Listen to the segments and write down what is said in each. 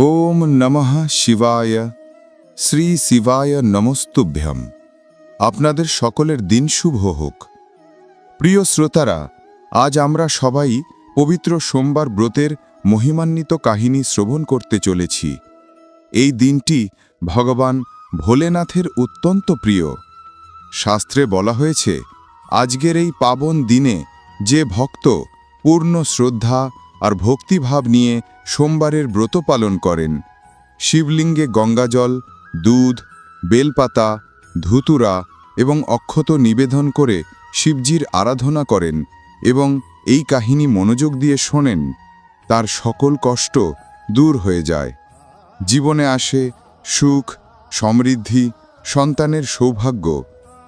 ওম নমঃ শিবায় শ্রী শিবায় নমস্তুভ্যম আপনাদের সকলের দিন শুভ হোক। প্রিয় শ্রোতারা, আজ আমরা সবাই পবিত্র সোমবার ব্রতের মহিমান্বিত কাহিনী শ্রবণ করতে চলেছি। এই দিনটি ভগবান ভোলেনাথের অত্যন্ত প্রিয়। শাস্ত্রে বলা হয়েছে, আজকের এই পাবন দিনে যে ভক্ত পূর্ণ শ্রদ্ধা আর ভক্তিভাব নিয়ে সোমবারের ব্রত পালন করেন। শিবলিঙ্গে গঙ্গাজল, দুধ, বেলপাতা, ধুতুরা এবং অক্ষত নিবেদন করে শিবজির আরাধনা করেন এবং এই কাহিনী মনোযোগ দিয়ে শোনেন, তার সকল কষ্ট দূর হয়ে যায়। জীবনে আসে সুখ, সমৃদ্ধি, সন্তানের সৌভাগ্য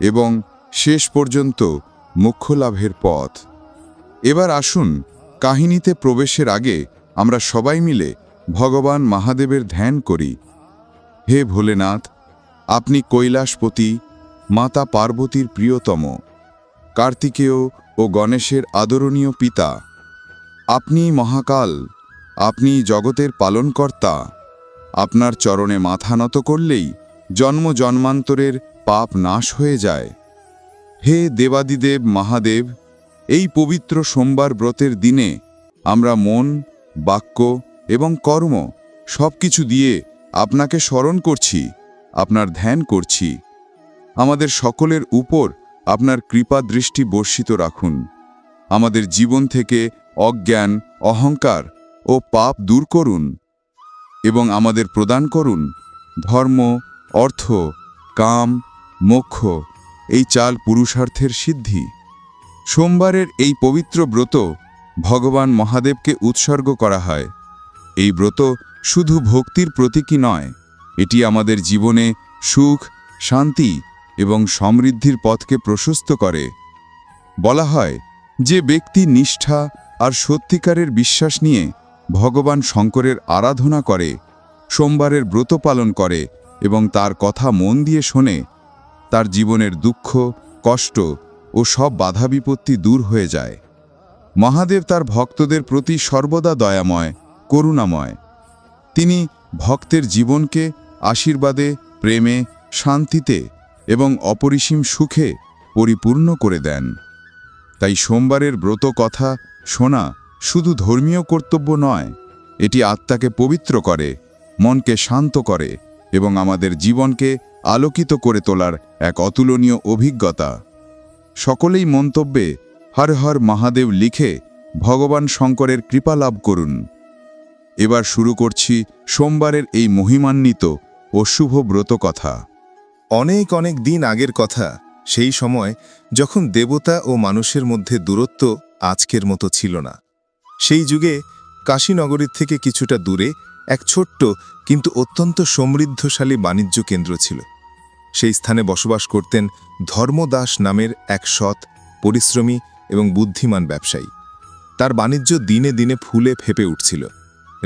এবং শেষ পর্যন্ত মোক্ষ লাভের পথ। এবার আসুন কাহিনীতে প্রবেশের আগে আমরা সবাই মিলে ভগবান মহাদেবের ধ্যান করি। হে ভোলেনাথ, আপনি কৈলাসপতি, মাতা পার্বতীর প্রিয়তম, কার্তিকেয় ও গণেশের আদরণীয় পিতা। আপনি মহাকাল আপনি জগতের পালনকর্তা। আপনার চরণে মাথা নত করলেই জন্ম জন্মান্তরের পাপ নাশ হয়ে যায়। হে দেবাদিদেব মহাদেব এই পবিত্র সোমবার ব্রতের দিনে আমরা মন, বাক্য এবং কর্ম সব কিছু দিয়ে আপনাকে স্মরণ করছি, আপনার ধ্যান করছি। আমাদের সকলের উপর আপনার কৃপা দৃষ্টি বর্ষিত রাখুন। আমাদের জীবন থেকে অজ্ঞান, অহংকার ও পাপ দূর করুন এবং আমাদের প্রদান করুন ধর্ম, অর্থ, কাম, মোক্ষ, এই চাল পুরুষার্থের সিদ্ধি। সোমবারের এই পবিত্র ব্রত ভগবান মহাদেবকে উৎসর্গ করা হয়। এই ব্রত শুধু ভক্তির প্রতীকী নয়, এটি আমাদের জীবনে সুখ, শান্তি এবং সমৃদ্ধির পথকে প্রশস্ত করে। বলা হয় যে ব্যক্তি নিষ্ঠা আর সত্যিকারের বিশ্বাস নিয়ে ভগবান শঙ্করের আরাধনা করে, সোমবারের ব্রত পালন করে এবং তার কথা মন দিয়ে শোনে, তার জীবনের দুঃখ, কষ্ট ও সব বাধা বিপত্তি দূর হয়ে যায়। মহাদেব তার ভক্তদের প্রতি সর্বদা দয়াময়, করুণাময়। তিনি ভক্তের জীবনকে আশীর্বাদে, প্রেমে, শান্তিতে এবং অপরিসীম সুখে পরিপূর্ণ করে দেন। তাই সোমবারের ব্রত কথা শোনা শুধু ধর্মীয় কর্তব্য নয়, এটি আত্মাকে পবিত্র করে, মনকে শান্ত করে এবং আমাদের জীবনকে আলোকিত করে তোলার এক অতুলনীয় অভিজ্ঞতা। সকলেই মন্তব্যে হর হর মহাদেব লিখে ভগবান শঙ্করের কৃপা লাভ করুন। এবার শুরু করছি সোমবারের এই মহিমান্বিত ও শুভ ব্রত কথা। অনেক অনেক দিন আগের কথা, সেই সময় যখন দেবতা ও মানুষের মধ্যে দূরত্ব আজকের মতো ছিল না। সেই যুগে কাশীনগরীর থেকে কিছুটা দূরে এক ছোট্ট কিন্তু অত্যন্ত সমৃদ্ধশালী বাণিজ্য কেন্দ্র ছিল। সেই স্থানে বসবাস করতেন ধর্মদাস নামের এক সৎ, পরিশ্রমী এবং বুদ্ধিমান ব্যবসায়ী। তার বাণিজ্য দিনে দিনে ফুলে ফেপে উঠছিল।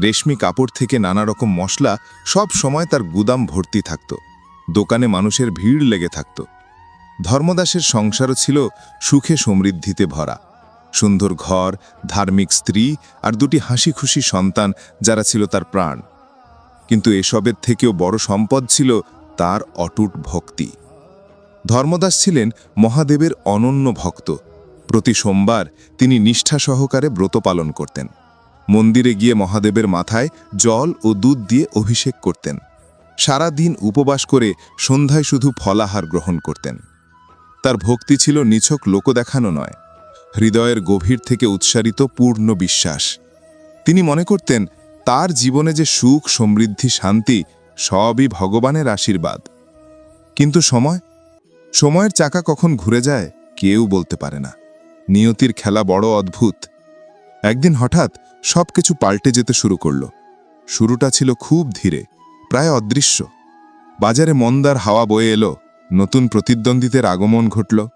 রেশমি কাপড় থেকে নানা রকম মশলা সব সময় তার গুদাম ভর্তি থাকত। দোকানে মানুষের ভিড় লেগে থাকত। ধর্মদাসের সংসারও ছিল সুখে সমৃদ্ধিতে ভরা। সুন্দর ঘর, ধার্মিক স্ত্রী আর দুটি হাসি খুশি সন্তান যারা ছিল তার প্রাণ। কিন্তু এসবের থেকেও বড় সম্পদ ছিল তার অটুট ভক্তি। ধর্মদাস ছিলেন মহাদেবের অনন্য ভক্ত। প্রতি সোমবার তিনি নিষ্ঠা সহকারে ব্রত পালন করতেন। মন্দিরে গিয়ে মহাদেবের মাথায় জল ও দুধ দিয়ে অভিষেক করতেন। সারা দিন উপবাস করে সন্ধ্যায় শুধু ফলাহার গ্রহণ করতেন। তার ভক্তি ছিল নিছক লোক দেখানো নয়। হৃদয়ের গভীর থেকে উৎসারিত পূর্ণ বিশ্বাস। তিনি মনে করতেন, তার জীবনে যে সুখ, সমৃদ্ধি, শান্তি সবই ভগবানের আশীর্বাদ। কিন্তু সময়? সময়ের চাকা কখন ঘুরে যায়, কেউ বলতে পারে না। নিয়তির খেলা বড় অদ্ভুত। একদিন হঠাৎ সবকিছু পাল্টে যেতে শুরু করল। শুরুটা ছিল খুব ধীরে, প্রায় অদৃশ্য। বাজারে মন্দার হাওয়া বয়ে এলো, নতুন প্রতিদ্বন্দ্বীদের আগমন ঘটল।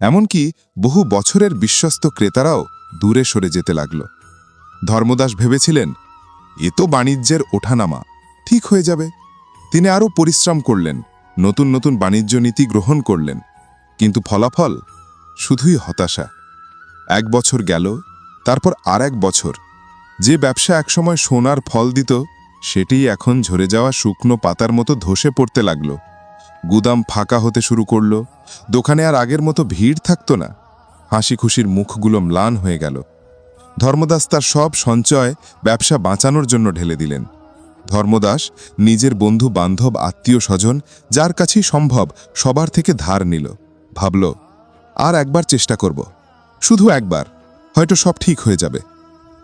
এমনকি বহু বছরের বিশ্বস্ত ক্রেতারাও দূরে সরে যেতে লাগল। ধর্মদাস ভেবেছিলেন, এ তো বাণিজ্যের ওঠানামা। ঠিক হয়ে যাবে। তিনি আরও পরিশ্রম করলেন, নতুন নতুন বাণিজ্য নীতি গ্রহণ করলেন, কিন্তু ফলাফল শুধুই হতাশা। এক বছর গেল, তারপর আর এক বছর। যে ব্যবসা একসময় সোনার ফল দিত সেটি এখন ঝরে যাওয়া শুকনো পাতার মতো ধসে পড়তে লাগল। গুদাম ফাঁকা হতে শুরু করল, দোকানে আর আগের মতো ভিড় থাকতো না। হাসি খুশির মুখগুলো ম্লান হয়ে গেল। ধর্মদাস তার সব সঞ্চয় ব্যবসা বাঁচানোর জন্য ঢেলে দিলেন। ধর্মদাস, নিজের বন্ধু, বান্ধব, আত্মীয়, স্বজন, যার কাছেই সম্ভব সবার থেকে ধার নিল। ভাবল, আর একবার চেষ্টা করব। শুধু একবার, হয়তো সব ঠিক হয়ে যাবে।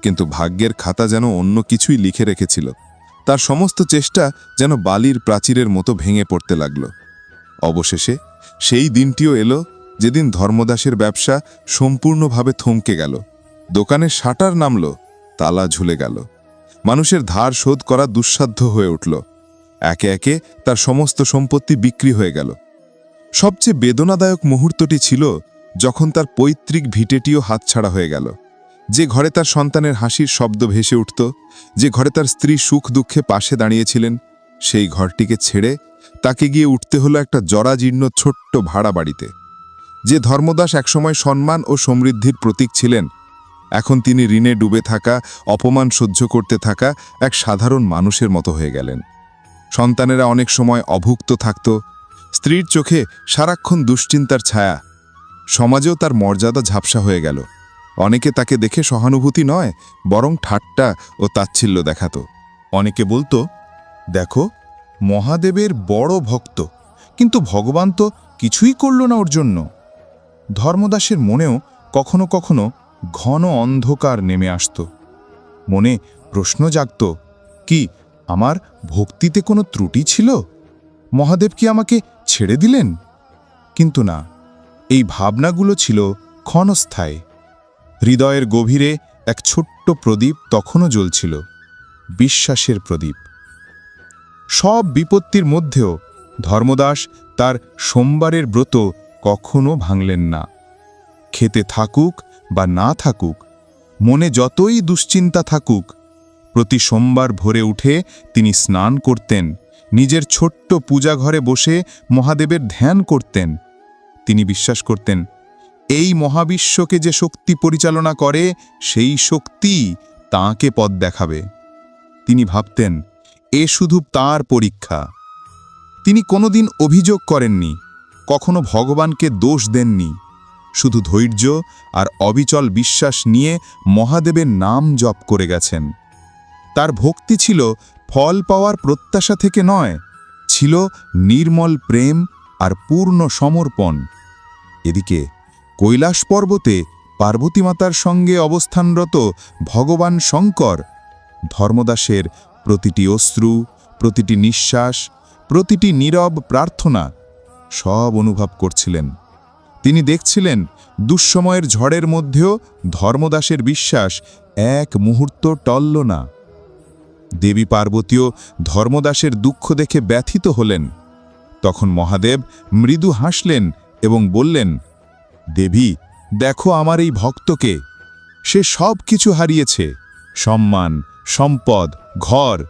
কিন্তু ভাগ্যের খাতা যেন অন্য কিছুই লিখে রেখেছিল। তার সমস্ত চেষ্টা যেন বালির প্রাচীরের মতো ভেঙে পড়তে লাগল। অবশেষে সেই দিনটিও এলো যেদিন ধর্মদাসের ব্যবসা সম্পূর্ণভাবে থমকে গেল। দোকানের শাটার নামল, তালা ঝুলে গেল। মানুষের ধার শোধ করা দুঃসাধ্য হয়ে উঠল। একে একে তার সমস্ত সম্পত্তি বিক্রি হয়ে গেল। সবচেয়ে বেদনাদায়ক মুহূর্তটি ছিল যখন তার পৈতৃক ভিটেটিও হাতছাড়া হয়ে গেল। যে ঘরে তার সন্তানের হাসির শব্দ ভেসে উঠত, যে ঘরে তার স্ত্রী সুখ দুঃখে পাশে দাঁড়িয়েছিলেন, সেই ঘরটিকে ছেড়ে তাকে গিয়ে উঠতে হলো একটা জরাজীর্ণ ছোট্ট ভাড়া বাড়িতে। যে ধর্মদাস একসময় সম্মান ও সমৃদ্ধির প্রতীক ছিলেন এখন তিনি ঋণে ডুবে থাকা, অপমান সহ্য করতে থাকা এক সাধারণ মানুষের মতো হয়ে গেলেন। সন্তানেরা অনেক সময় অভুক্ত থাকত। স্ত্রীর চোখে সারাক্ষণ দুশ্চিন্তার ছায়া। সমাজেও তার মর্যাদা ঝাপসা হয়ে গেল। অনেকে তাকে দেখে সহানুভূতি নয়, বরং ঠাট্টা ও তাচ্ছিল্য দেখাতো। অনেকে বলতো, দেখো, মহাদেবের বড় ভক্ত, কিন্তু ভগবান তো কিছুই করল না ওর জন্য। ধর্মদাসের মনেও কখনো কখনো ঘন অন্ধকার নেমে আসত। মনে প্রশ্ন জাগত, কি, আমার ভক্তিতে কোনো ত্রুটি ছিল? মহাদেব কি আমাকে ছেড়ে দিলেন? কিন্তু না, এই ভাবনাগুলো ছিল ক্ষণস্থায়ী। হৃদয়ের গভীরে এক ছোট্ট প্রদীপ তখনও জ্বলছিল, বিশ্বাসের প্রদীপ। সব বিপত্তির মধ্যেও ধর্মদাস তার সোমবারের ব্রত কখনো ভাঙলেন না। খেতে থাকুক বা না থাকুক, মনে যতই দুশ্চিন্তা থাকুক, প্রতি সোমবার ভোরে উঠে তিনি স্নান করতেন, নিজের ছোট্ট পূজাঘরে বসে মহাদেবের ধ্যান করতেন। তিনি বিশ্বাস করতেন, এই মহাবিশ্বকে যে শক্তি পরিচালনা করে, সেই শক্তি তাঁকে পথ দেখাবে। তিনি ভাবতেন, এ শুধু তার পরীক্ষা। তিনি কোনোদিন অভিযোগ করেননি, কখনো ভগবানকে দোষ দেননি। শুধু ধৈর্য আর অবিচল বিশ্বাস নিয়ে মহাদেবের নাম জপ করে গেছেন। তার ভক্তি ছিল ফল পাওয়ার প্রত্যাশা থেকে নয়, ছিল নির্মল প্রেম আর পূর্ণ সমর্পণ। এদিকে কৈলাস পর্বতে পার্বতী মাতার সঙ্গে অবস্থানরত ভগবান শঙ্কর ধর্মদাসের প্রতিটি অশ্রু, প্রতিটি নিঃশ্বাস, প্রতিটি নীরব প্রার্থনা সব অনুভব করছিলেন। তিনি দেখছিলেন দুঃসময়ের ঝড়ের মধ্যেও ধর্মদাসের বিশ্বাস এক মুহূর্ত টলল না। দেবী পার্বতীও ধর্মদাসের দুঃখ দেখে ব্যথিত হলেন। তখন মহাদেব মৃদু হাসলেন এবং বললেন, দেবী, দেখো আমার এই ভক্তকে। সে সব কিছু হারিয়েছে। সম্মান, সম্পদ, ঘর।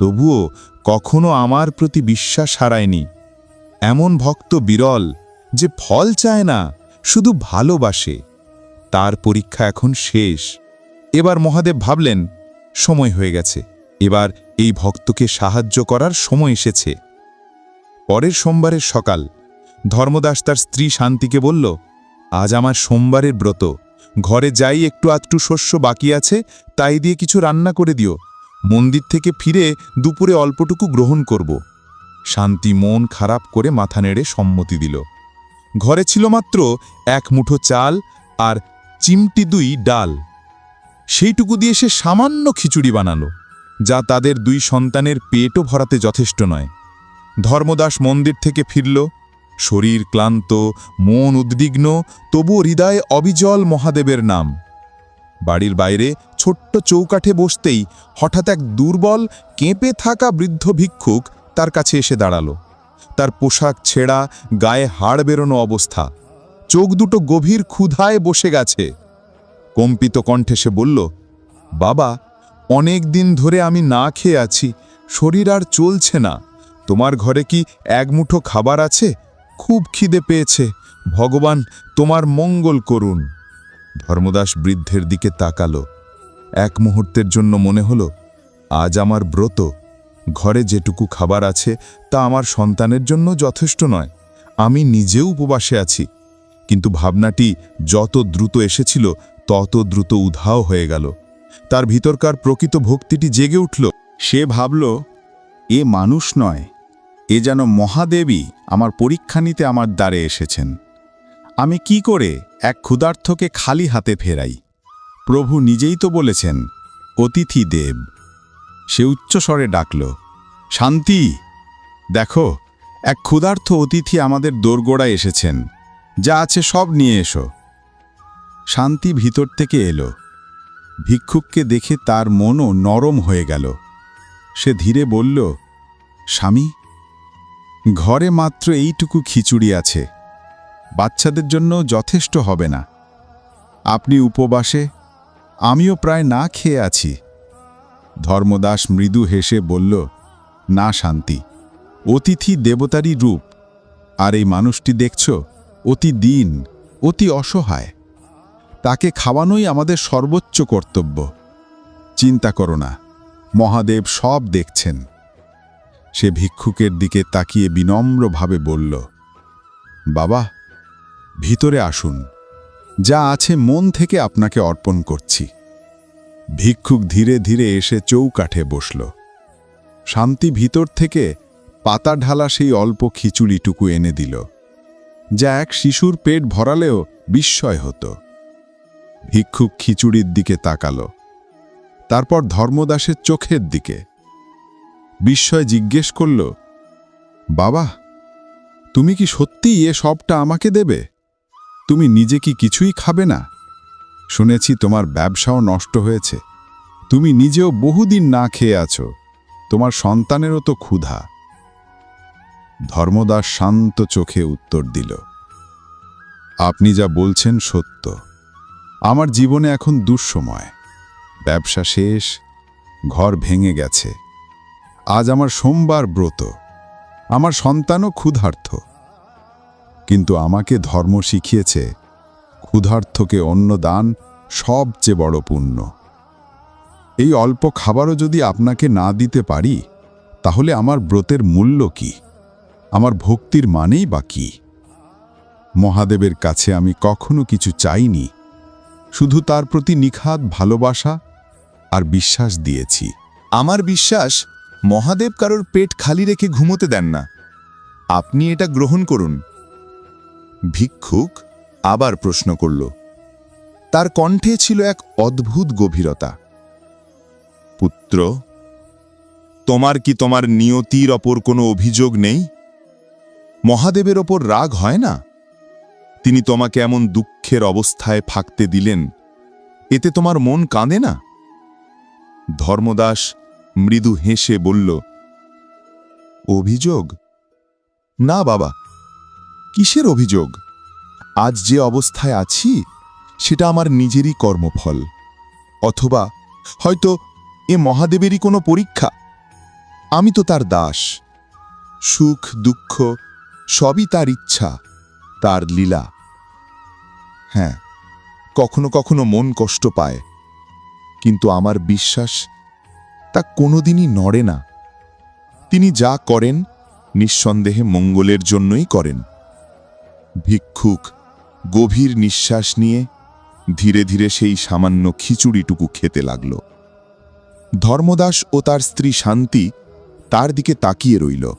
তবুও কখনো আমার প্রতি বিশ্বাস হারায়নি। এমন ভক্ত বিরল যে ফল চায় না, শুধু ভালোবাসে। তার পরীক্ষা এখন শেষ। এবার মহাদেব ভাবলেন, সময় হয়ে গেছে। এবার এই ভক্তকে সাহায্য করার সময় এসেছে। পরের সোমবারের সকাল, ধর্মদাস তার স্ত্রী শান্তিকে বলল, আজ আমার সোমবারের ব্রত। ঘরে যাই, একটু আধটু শস্য বাকি আছে, তাই দিয়ে কিছু রান্না করে দিও। মন্দির থেকে ফিরে দুপুরে অল্পটুকু গ্রহণ করব। শান্তি মন খারাপ করে মাথা নেড়ে সম্মতি দিল। ঘরে ছিল মাত্র এক মুঠো চাল আর চিমটি দুই ডাল। সেইটুকু দিয়ে সে সামান্য খিচুড়ি বানালো, যা তাদের দুই সন্তানের পেটও ভরাতে যথেষ্ট নয়। ধর্মদাস মন্দির থেকে ফিরল, শরীর ক্লান্ত, মন উদ্বিগ্ন, তবুও হৃদয়ে অবিজল মহাদেবের নাম। বাড়ির বাইরে ছোট্ট চৌকাঠে বসতেই হঠাৎ এক দুর্বল, কেঁপে থাকা বৃদ্ধ ভিক্ষুক তার কাছে এসে দাঁড়াল। তার পোশাক ছেঁড়া, গায়ে হাড় বেরোনো অবস্থা। চোখ দুটো গভীর ক্ষুধায় বসে গেছে। কম্পিত কণ্ঠে সে বলল, বাবা, অনেক দিন ধরে আমি না খেয়ে আছি, শরীর আর চলছে না। তোমার ঘরে কি এক মুঠো খাবার আছে? খুব খিদে পেয়েছে। ভগবান তোমার মঙ্গল করুন। ধর্মদাস বৃদ্ধের দিকে তাকালো। এক মুহূর্তের জন্য মনে হলো, আজ আমার ব্রত ঘরে যেটুকু খাবার আছে তা আমার সন্তানের জন্য যথেষ্ট নয়। আমি নিজেও উপবাসে আছি। কিন্তু ভাবনাটি যত দ্রুত এসেছিল, তত দ্রুত উধাও হয়ে গেল। তার ভিতরকার প্রকৃত ভক্তিটি জেগে উঠল। সে ভাবল, এ মানুষ নয়। এ যেন মহাদেবী আমার পরীক্ষা নিতে আমার দ্বারে এসেছেন। আমি কি করে এক ক্ষুধার্থকে খালি হাতে ফেরাই? প্রভু নিজেই তো বলেছেন, অতিথি দেব। সে উচ্চস্বরে ডাকল, শান্তি, দেখো, এক ক্ষুধার্থ অতিথি আমাদের দোরগোড়ায় এসেছেন। যা আছে সব নিয়ে এসো। শান্তি ভিতর থেকে এলো। ভিক্ষুককে দেখে তার মনও নরম হয়ে গেল। সে ধীরে বলল, স্বামী, ঘরে মাত্র এইটুকু খিচুড়ি আছে। বাচ্চাদের জন্য যথেষ্ট হবে না। আপনি উপবাসে, আমিও প্রায় না খেয়ে আছি। ধর্মদাস মৃদু হেসে বলল, না, শান্তি, অতিথি দেবতারই রূপ। আর এই মানুষটি দেখছ, অতি দিন, অতি অসহায়। তাকে খাওয়ানোই আমাদের সর্বোচ্চ কর্তব্য। চিন্তা করো না, মহাদেব সব দেখছেন। সে ভিক্ষুকের দিকে তাকিয়ে বিনম্রভাবে বলল, বাবা, ভিতরে আসুন। যা আছে মন থেকে আপনাকে অর্পণ করছি। ভিক্ষুক ধীরে ধীরে এসে চৌকাঠে বসল। শান্তি ভিতর থেকে পাতা ঢালা সেই অল্প খিচুড়িটুকু এনে দিল, যা এক শিশুর পেট ভরালেও বিস্ময় হতো। ভিক্ষুক খিচুড়ির দিকে তাকাল, তারপর ধর্মদাসের চোখের দিকে। বিস্ময় জিজ্ঞেস করল, বাবা, তুমি কি সত্যিই এ সবটা আমাকে দেবে? তুমি নিজে কি কিছুই খাবে না? শুনেছি তোমার ব্যবসাও নষ্ট হয়েছে। তুমি নিজেও বহুদিন না খেয়ে আছো। তোমার সন্তানেরও তো ক্ষুধা। ধর্মদাস শান্ত চোখে উত্তর দিল, আপনি যা বলছেন সত্য। আমার জীবনে এখন দুঃসময়। ব্যবসা শেষ, ঘর ভেঙে গেছে। আজ আমার সোমবার ব্রত। আমার সন্তানও ক্ষুধার্থ কিন্তু আমাকে ধর্ম শিখিয়েছে ক্ষুধার্থকে অন্ন দান সবচেয়ে বড় পুণ্য। এই অল্প খাবারও যদি আপনাকে না দিতে পারি, তাহলে আমার ব্রতের মূল্য কি? আমার ভক্তির মানেই বা কি? মহাদেবের কাছে আমি কখনো কিছু চাইনি, শুধু তার প্রতি নিখাত ভালোবাসা আর বিশ্বাস দিয়েছি। আমার বিশ্বাস, মহাদেব কারোর পেট খালি রেখে ঘুমোতে দেন না। আপনি এটা গ্রহণ করুন। ভিক্ষুক আবার প্রশ্ন করল, তার কণ্ঠে ছিল এক অদ্ভুত গভীরতা। পুত্র, তোমার কি তোমার নিয়তির ওপর কোনো অভিযোগ নেই? মহাদেবের ওপর রাগ হয় না? তিনি তোমাকে এমন দুঃখের অবস্থায় ফাঁকতে দিলেন, এতে তোমার মন কাঁদে না? ধর্মদাস মৃদু হেসে বলল, অভিযোগ? না বাবা, কিসের অভিযোগ? আজ যে অবস্থায় আছি, সেটা আমার নিজেরই কর্মফল। অথবা হয়তো এ মহাদেবেরই কোনো পরীক্ষা। আমি তো তার দাস। সুখ, দুঃখ, সবই তার ইচ্ছা, তার লীলা। হ্যাঁ কখনো কখনো মন কষ্ট পায়। কিন্তু আমার বিশ্বাস, তা কোনোদিনই নড়ে না। তিনি যা করেন, নিঃসন্দেহে মঙ্গলের জন্যই করেন। ভিক্ষুক গভীর নিঃশ্বাস নিয়ে ধীরে ধীরে সেই সামান্য খিচুড়িটুকু খেতে লাগল। ধর্মদাস ও তার স্ত্রী শান্তি তার দিকে তাকিয়ে রইল।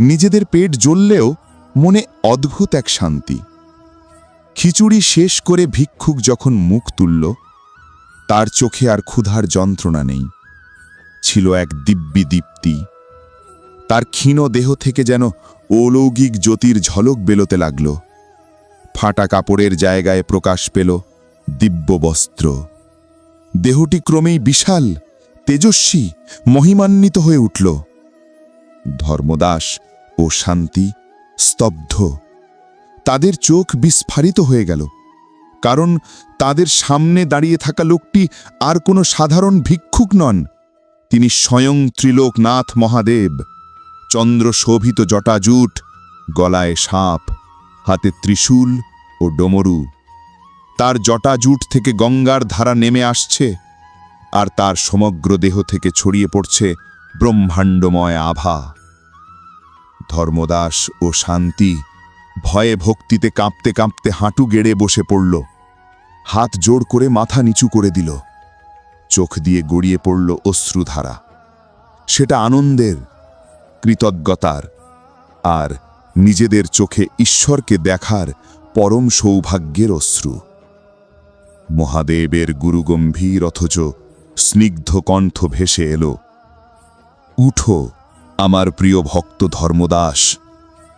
নিজেদের পেট জ্বললেও মনে অদ্ভুত এক শান্তি। খিচুড়ি শেষ করে ভিক্ষুক যখন মুখ তুলল, তার চোখে আর ক্ষুধার যন্ত্রণা নেই। ছিল এক দিব্যি দীপ্তি। তার ক্ষীণ দেহ থেকে যেন অলৌকিক জ্যোতির ঝলক বেলোতে লাগল। ফাটা কাপড়ের জায়গায় প্রকাশ পেল দিব্য বস্ত্র। দেহটি ক্রমেই বিশাল, তেজস্বী, মহিমান্বিত হয়ে উঠল। ধর্মদাস ও শান্তি স্তব্ধ। তাদের চোখ বিস্ফারিত হয়ে গেল, কারণ তাদের সামনে দাঁড়িয়ে থাকা লোকটি আর কোনো সাধারণ ভিক্ষুক নন। তিনি স্বয়ং ত্রিলোকনাথ মহাদেব। চন্দ্র শোভিত জটাজুট, গলায় সাপ, হাতে ত্রিশূল ও ডোমরু। তার জটাজুট থেকে গঙ্গার ধারা নেমে আসছে আর তার সমগ্র দেহ থেকে ছড়িয়ে পড়ছে ব্রহ্মাণ্ডময় আভা। ধর্মদাস ও শান্তি ভয়ে ভক্তিতে কাঁপতে কাঁপতে হাঁটু গেড়ে বসে পড়ল। হাত জোড় করে মাথা নিচু করে দিল। চোখ দিয়ে গড়িয়ে পড়ল অশ্রুধারা। সেটা আনন্দের, কৃতজ্ঞতার আর নিজেদের চোখে ঈশ্বরকে দেখার পরম সৌভাগ্যের অশ্রু। মহাদেবের গুরুগম্ভীর অথচ স্নিগ্ধ কণ্ঠ ভেসে এলো, উঠো, আমার প্রিয় ভক্ত ধর্মদাস,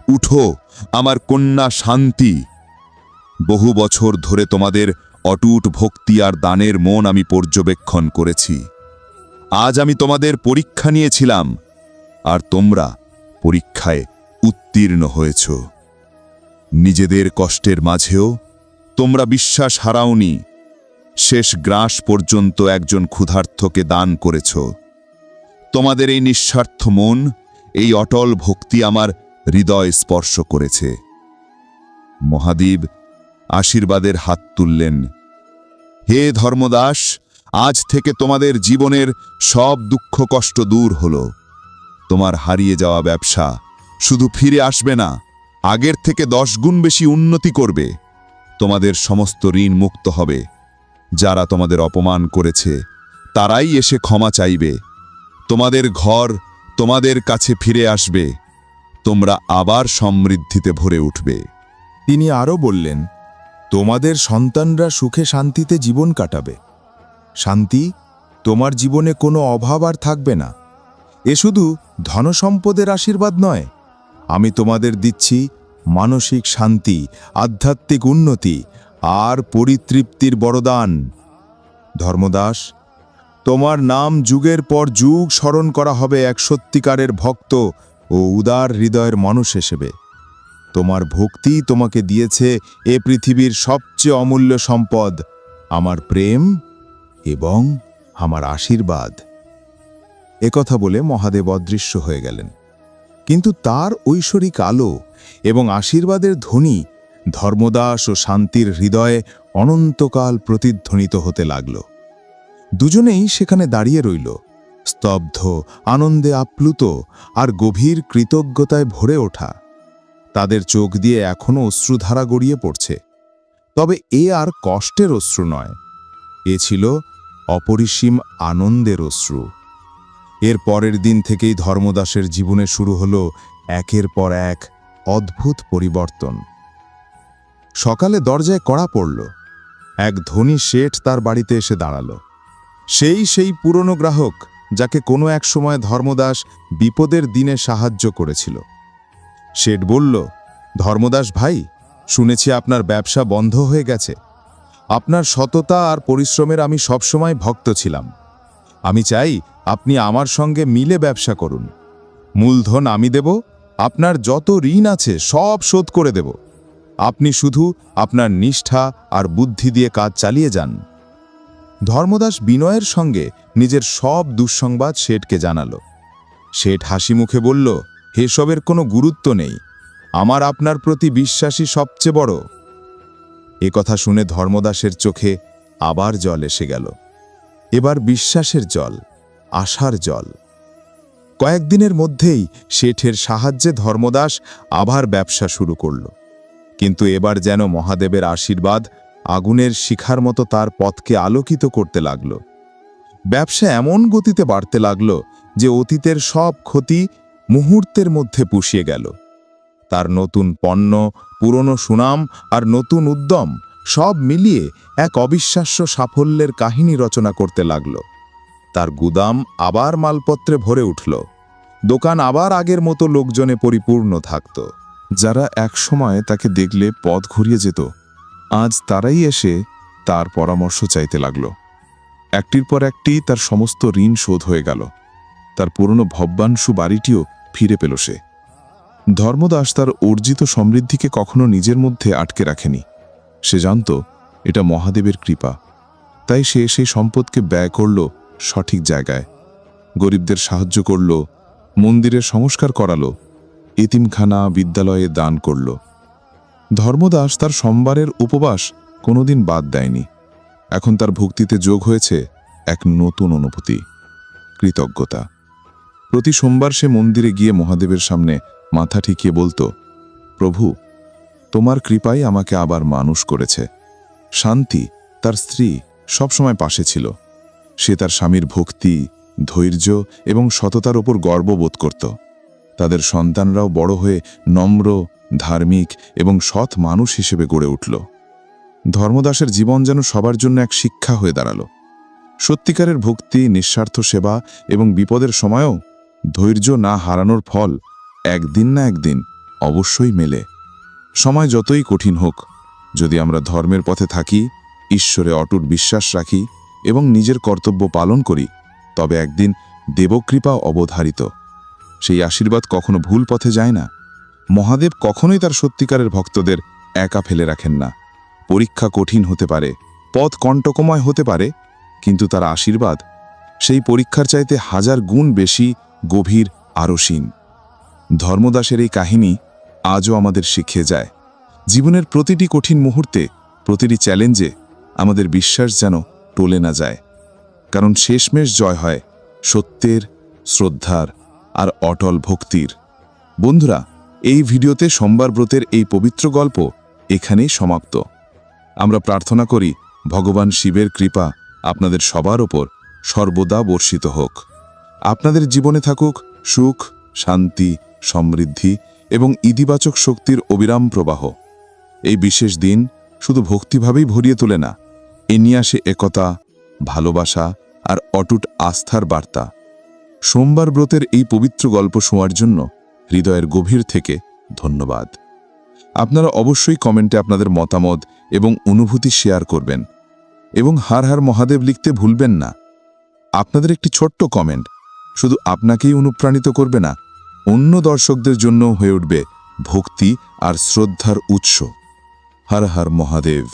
উঠো, আমার কন্যা শান্তি। বহু বছর ধরে তোমাদের অটুট ভক্তি আর দানের মন আমি পর্যবেক্ষণ করেছি। আজ আমি তোমাদের পরীক্ষা নিয়েছিলাম, আর তোমরা পরীক্ষায় উত্তীর্ণ হয়েছ। নিজেদের কষ্টের মাঝেও তোমরা বিশ্বাস হারাওনি। শেষ গ্রাস পর্যন্ত একজন ক্ষুধার্থকে দান করেছ। তোমাদের এই নিঃস্বার্থ মন, এই অটল ভক্তি আমার হৃদয় স্পর্শ করেছে। মহাদেব আশীর্বাদের হাত তুললেন। হে ধর্মদাস, আজ থেকে তোমাদের জীবনের সব দুঃখ কষ্ট দূর হল। তোমার হারিয়ে যাওয়া ব্যবসা শুধু ফিরে আসবে না। আগের থেকে দশ গুণ বেশি উন্নতি করবে। তোমাদের সমস্ত ঋণ মুক্ত হবে। যারা তোমাদের অপমান করেছে, তারাই এসে ক্ষমা চাইবে। তোমাদের ঘর তোমাদের কাছে ফিরে আসবে। তোমরা আবার সমৃদ্ধিতে ভরে উঠবে। তিনি আরও বললেন, তোমাদের সন্তানরা সুখে শান্তিতে জীবন কাটাবে। শান্তি তোমার জীবনে কোনো অভাব আর থাকবে না। এ শুধু ধনসম্পদের আশীর্বাদ নয় আমি তোমাদের দিচ্ছি মানসিক শান্তি, আধ্যাত্মিক উন্নতি আর পরিতৃপ্তির বরদান। ধর্মদাস, তোমার নাম যুগের পর যুগ স্মরণ করা হবে এক সত্যিকারের ভক্ত ও উদার হৃদয়ের মানুষ হিসেবে। তোমার ভক্তি তোমাকে দিয়েছে এ পৃথিবীর সবচেয়ে অমূল্য সম্পদ, আমার প্রেম এবং আমার আশীর্বাদ। একথা বলে মহাদেব অদৃশ্য হয়ে গেলেন। কিন্তু তার ঐশ্বরিক আলো এবং আশীর্বাদের ধ্বনি ধর্মদাস ও শান্তির হৃদয়ে অনন্তকাল প্রতিধ্বনিত হতে লাগল। দুজনেই সেখানে দাঁড়িয়ে রইল, স্তব্ধ, আনন্দে আপ্লুত আর গভীর কৃতজ্ঞতায় ভরে ওঠা। তাদের চোখ দিয়ে এখনও অশ্রুধারা গড়িয়ে পড়ছে। তবে এ আর কষ্টের অশ্রু নয়, এ ছিল অপরিসীম আনন্দের অশ্রু। এর পরের দিন থেকেই ধর্মদাসের জীবনে শুরু হল একের পর এক অদ্ভুত পরিবর্তন। সকালে দরজায় কড়া পড়ল। এক ধনী শেঠ তার বাড়িতে এসে দাঁড়াল। সেই সেই পুরনো গ্রাহক যাকে কোনো এক সময় ধর্মদাস বিপদের দিনে সাহায্য করেছিল। শেঠ বলল, ধর্মদাস ভাই, শুনেছি আপনার ব্যবসা বন্ধ হয়ে গেছে। আপনার সততা আর পরিশ্রমের আমি সবসময় ভক্ত ছিলাম। আমি চাই আপনি আমার সঙ্গে মিলে ব্যবসা করুন। মূলধন আমি দেব, আপনার যত ঋণ আছে সব শোধ করে দেব। আপনি শুধু আপনার নিষ্ঠা আর বুদ্ধি দিয়ে কাজ চালিয়ে যান। ধর্মদাস বিনয়ের সঙ্গে নিজের সব দুঃসংবাদ শেঠকে জানালো। শেঠ হাসি মুখে বলল হেসবের কোনো গুরুত্ব নেই। আমার আপনার প্রতি বিশ্বাসী সবচেয়ে বড়। এ কথা শুনে ধর্মদাসের চোখে আবার জল এসে গেল। এবার বিশ্বাসের জল। আশার জল। কয়েকদিনের মধ্যেই শেঠের সাহায্যে ধর্মদাস আবার ব্যবসা শুরু করল। কিন্তু এবার যেন মহাদেবের আশীর্বাদ আগুনের শিখার মতো তার পথকে আলোকিত করতে লাগল। ব্যবসা এমন গতিতে বাড়তে লাগল যে অতীতের সব ক্ষতি মুহূর্তের মধ্যে পুষিয়ে গেল। তার নতুন পণ্য, পুরনো সুনাম আর নতুন উদ্যম সব মিলিয়ে এক অবিশ্বাস্য সাফল্যের কাহিনী রচনা করতে লাগল। তার গুদাম আবার মালপত্রে ভরে উঠল। দোকান আবার আগের মতো লোকজনে পরিপূর্ণ থাকত। যারা একসময় তাকে দেখলে পথ ঘুরিয়ে যেত, আজ তারাই এসে তার পরামর্শ চাইতে লাগল। একটির পর একটি তার সমস্ত ঋণ শোধ হয়ে গেল। তার পুরনো ভব্যাংশু বাড়িটিও ফিরে পেল সে। ধর্মদাস তার অর্জিত সমৃদ্ধিকে কখনো নিজের মধ্যে আটকে রাখেনি। সে জানত এটা মহাদেবের কৃপা। তাই সে সেই সম্পদকে ব্যয় করল সঠিক জায়গায়। গরিবদের সাহায্য করল মন্দিরের সংস্কার করালো, এতিমখানা বিদ্যালয়ে দান করল। ধর্মদাস তার সোমবারের উপবাস কোনোদিন বাদ দেয়নি। এখন তার ভক্তিতে যোগ হয়েছে এক নতুন অনুভূতি, কৃতজ্ঞতা। প্রতি সোমবার সে মন্দিরে গিয়ে মহাদেবের সামনে মাথা ঠিকিয়ে বলতো, প্রভু, তোমার কৃপাই আমাকে আবার মানুষ করেছে। শান্তি, তার স্ত্রী সবসময় পাশে ছিল। সে তার স্বামীর ভক্তি, ধৈর্য এবং সততার ওপর গর্ববোধ করত। তাদের সন্তানরাও বড় হয়ে নম্র, ধার্মিক এবং সৎ মানুষ হিসেবে গড়ে উঠল। ধর্মদাসের জীবন যেন সবার জন্য এক শিক্ষা হয়ে দাঁড়াল। সত্যিকারের ভক্তি, নিঃস্বার্থ সেবা এবং বিপদের সময়ও ধৈর্য না হারানোর ফল একদিন না একদিন অবশ্যই মেলে। সময় যতই কঠিন হোক, যদি আমরা ধর্মের পথে থাকি, ঈশ্বরে অটুট বিশ্বাস রাখি এবং নিজের কর্তব্য পালন করি, তবে একদিন দেবকৃপা অবধারিত। সেই আশীর্বাদ কখনো ভুল পথে যায় না। মহাদেব কখনোই তার সত্যিকারের ভক্তদের একা ফেলে রাখেন না। পরীক্ষা কঠিন হতে পারে, পথ কণ্টকময় হতে পারে, কিন্তু তার আশীর্বাদ সেই পরীক্ষার চাইতে হাজার গুণ বেশি গভীর আরসীন ধর্মদাসের এই কাহিনী আজও আমাদের শিখিয়ে যায়। জীবনের প্রতিটি কঠিন মুহূর্তে, প্রতিটি চ্যালেঞ্জে আমাদের বিশ্বাস যেন টলে না যায়, কারণ শেষমেশ জয় হয় সত্যের, শ্রদ্ধার আর অটল ভক্তির। বন্ধুরা, এই ভিডিওতে সোমবার ব্রতের এই পবিত্র গল্প এখানেই সমাপ্ত। আমরা প্রার্থনা করি, ভগবান শিবের কৃপা আপনাদের সবার ওপর সর্বদা বর্ষিত হোক। আপনাদের জীবনে থাকুক সুখ, শান্তি, সমৃদ্ধি এবং ইতিবাচক শক্তির অবিরাম প্রবাহ। এই বিশেষ দিন শুধু ভক্তিভাবেই ভরিয়ে তোলে না এ নিয়ে আসে একতা, ভালোবাসা আর অটুট আস্থার বার্তা। সোমবার ব্রতের এই পবিত্র গল্প শোয়ার জন্য হৃদয়ের গভীর থেকে ধন্যবাদ। আপনারা অবশ্যই কমেন্টে আপনাদের মতামত এবং অনুভূতি শেয়ার করবেন। এবং হার হার মহাদেব লিখতে ভুলবেন না। আপনাদের একটি ছোট্ট কমেন্ট, শুধু আপনাকেই অনুপ্রাণিত করবে না, অন্য দর্শকদের জন্য হয়ে উঠবে ভক্তি আর শ্রদ্ধার উৎস। হর হর মহাদেব।